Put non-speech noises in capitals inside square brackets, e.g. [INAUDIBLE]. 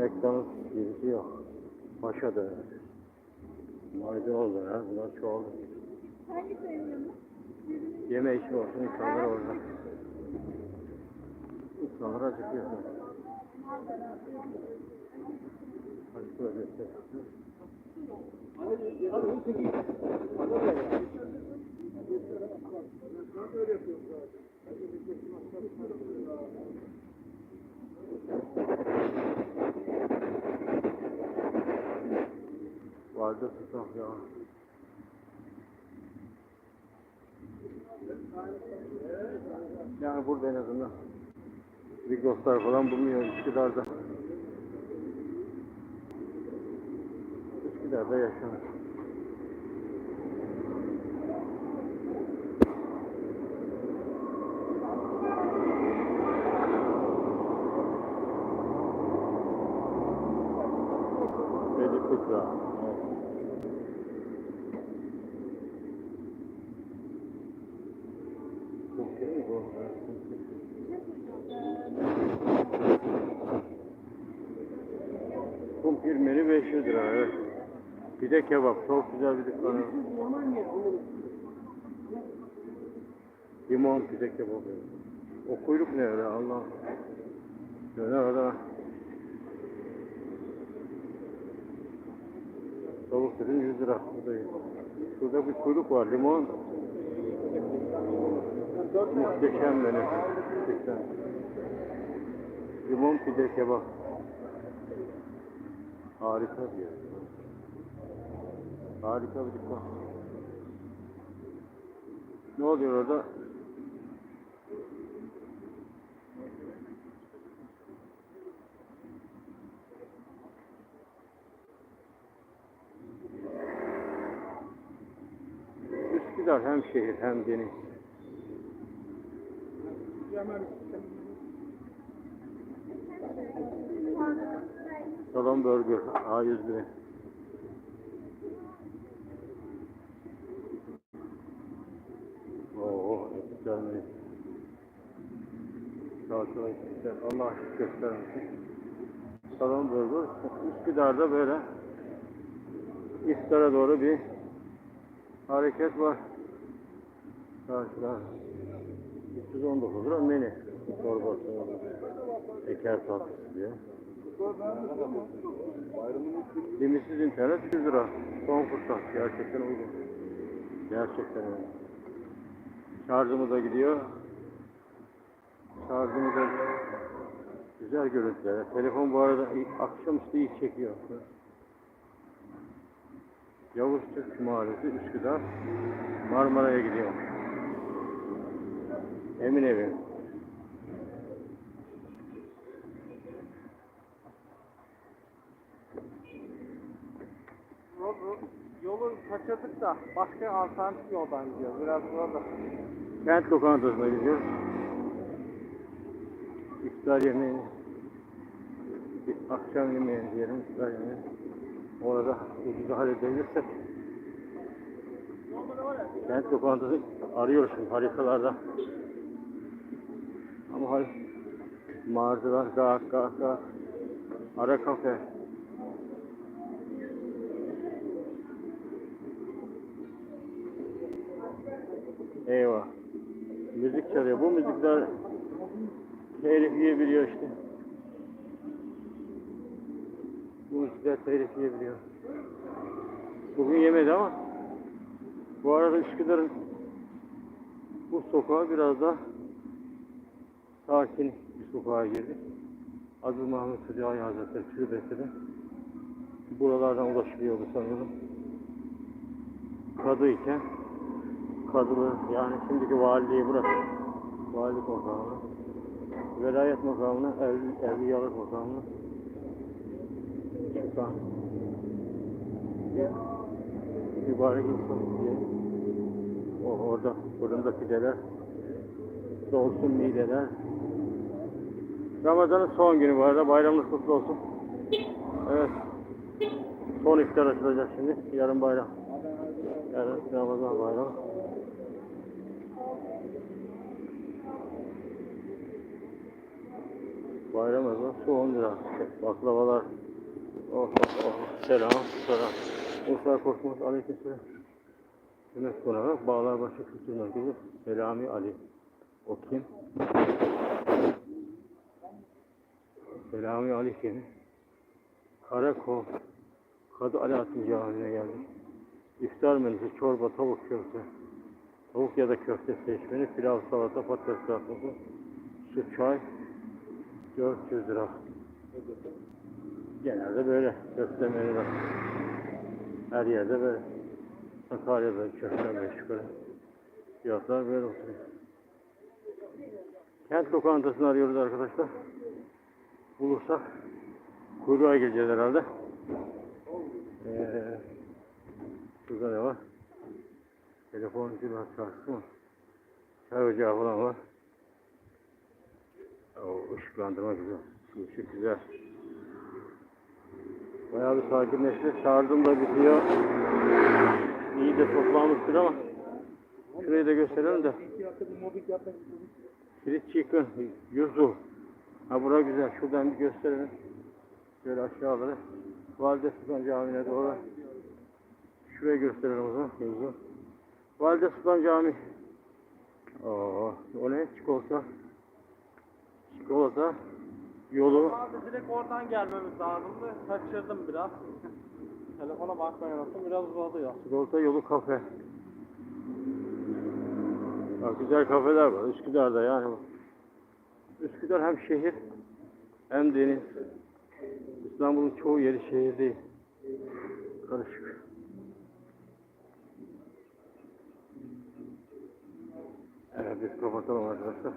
McDonald's gibisi yok. Paşa döner. Maydanoz döner. Bunlar çoğaldı. Hangi sevmiyorsun? Yeme içme olsun insanlar orada. İnsanlar acıkıyor. Hadi şöyle göster. Vardı tutak ya. Yani burada en azından Migroslar falan bulunuyor Üsküdar'da. Üsküdar'da yaşanır. Recep Kutlu. Kumpir menü 500 lira evet. Bir de kebap. Çok güzel bir dükkan. Limon pide kebabı. O kuyruk ne öyle Allah. Döner orada. Tavuk dürüm 100 lira. Bu da iyi. Şurada bir kuyruk var. Limon. Muhteşem menü. Muhteşem. Limon pide kebap. Harika bir yer. Harika bir dükkan. Ne oluyor orada? Üsküdar hem şehir hem deniz. Salon Burger A101. Oo, güzel mi? Salçalı güzel. Allah göstermesin. Salon Burger. Üsküdar'da böyle iftara doğru bir hareket var. Karşıda 319 lira menü. Çorbası, şeker tatlısı diye. Limitsiz internet 100 lira. Son fırsat. Gerçekten uygun. Gerçekten öyle. Şarjımı da gidiyor. Şarjımı da güzel görüntüler. Telefon bu arada akşamüstü iyi çekiyor. Yavuz Türk Mahallesi Üsküdar Marmara'ya gidiyor. Emin evi. Yolu kaçırdık da başka alternatif yoldan gidiyor. Biraz orada. Kent lokantasına gidiyoruz. İftar yemeğini, bir akşam yemeğini diyelim, iftar yemeğini. Orada ucuza halledebilirsek. Kent lokantası arıyoruz şimdi har mağazalar, gak gak gak. Ara kafe. Eyvah. Müzik çalıyor. Bu müzikler telif yiyebiliyor işte. Bu müzikler telif yiyebiliyor. Bugün yemedi ama bu arada Üsküdar'ın bu sokağa biraz da sakin bir sokağa girdik. Aziz Mahmut Hüdayi Hazretleri Türbesi'ne buralardan ulaşılıyordu sanırım. Kadı iken kadılı yani şimdiki valiliği burası. Valilik makamı. Velayet makamına, ev, evliyalık makamına çıkan mübarek insan diye. O orada fırında pideler, dolsun mideler. Ramazan'ın son günü bu arada. Bayramınız kutlu olsun. Evet. Son iftar açılacak şimdi. Yarın bayram. Yarın Ramazan bayramı. Bayram ezanı su 10 lira. Baklavalar. Oh, oh, oh. Selam. Selam. Musa Korkmaz. Aleyküm selam. Hürmet konağı. Bağlarbaşı Kültür Merkezi. Selami Ali. O kim? Selami Ali kim? Karakol. Kadı Alaaddin Camii'ne geldik. İftar menüsü çorba, tavuk köfte. Tavuk ya da köfte seçmeni, pilav, salata, patates kızartması, su, çay, 400 lira. Genelde böyle köfte menüler. Her yerde böyle. Sakarya'da köfte meşgul. Fiyatlar böyle oturuyor. Kent lokantasını arıyoruz arkadaşlar. Bulursak kuyruğa gireceğiz herhalde. Ee, şurada ne var? Telefoncular çarşısı mı? Çay ocağı falan var. O ışıklandırma güzel. Şu ışık güzel. Bayağı bir sakinleşti. Şarjım da bitiyor. İyi de toplamıştır ama. Şurayı da gösterelim de. Kilit chicken, yuzu. Ha bura güzel. Şuradan bir gösterelim. Şöyle aşağıları. Valide Sultan Camii'ne doğru. Şuraya gösterelim o zaman. Yuzu. Valide Sultan Camii. Oo, o ne? Çikolata. Çikolata. Yolu. Abi direkt oradan gelmemiz lazımdı. Kaçırdım biraz. [LAUGHS] Telefona bakmayı unuttum. Biraz uzadı ya. Çikolata yolu kafe. Bak güzel kafeler var Üsküdar'da yani. Üsküdar hem şehir hem deniz. İstanbul'un çoğu yeri şehir değil. Karışık. Evet biz kapatalım arkadaşlar.